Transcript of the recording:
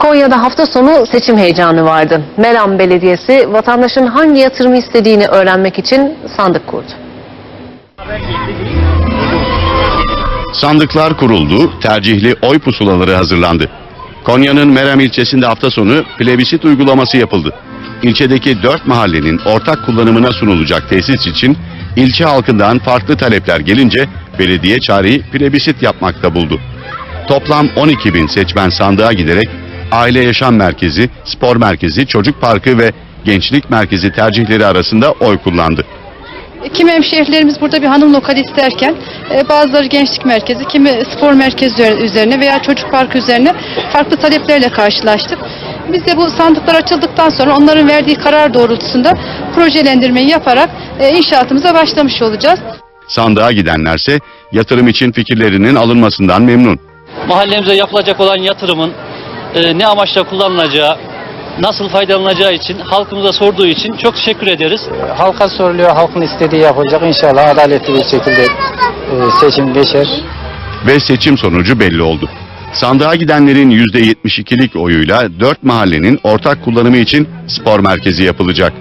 Konya'da hafta sonu seçim heyecanı vardı. Meram Belediyesi vatandaşın hangi yatırımı istediğini öğrenmek için sandık kurdu. Sandıklar kuruldu, tercihli oy pusulaları hazırlandı. Konya'nın Meram ilçesinde hafta sonu plebisit uygulaması yapıldı. İlçedeki dört mahallenin ortak kullanımına sunulacak tesis için ilçe halkından farklı talepler gelince belediye çareyi plebisit yapmakta buldu. Toplam 12 bin seçmen sandığa giderek aile yaşam merkezi, spor merkezi, çocuk parkı ve gençlik merkezi tercihleri arasında oy kullandı. Kimi hemşehrilerimiz burada bir hanım lokal isterken e, bazıları gençlik merkezi, kimi spor merkezi üzerine veya çocuk parkı üzerine farklı taleplerle karşılaştık. Biz de bu sandıklar açıldıktan sonra onların verdiği karar doğrultusunda projelendirmeyi yaparak e, inşaatımıza başlamış olacağız. Sandığa gidenlerse yatırım için fikirlerinin alınmasından memnun. mahallemize yapılacak olan yatırımın e, ne amaçla kullanılacağı, nasıl faydalanacağı için halkımıza sorduğu için çok teşekkür ederiz. halka soruluyor, halkın istediği yapılacak. İnşallah adaletli bir şekilde e, seçim geçer. ve seçim sonucu belli oldu. Sandığa gidenlerin %72'lik oyuyla 4 mahallenin ortak kullanımı için spor merkezi yapılacak.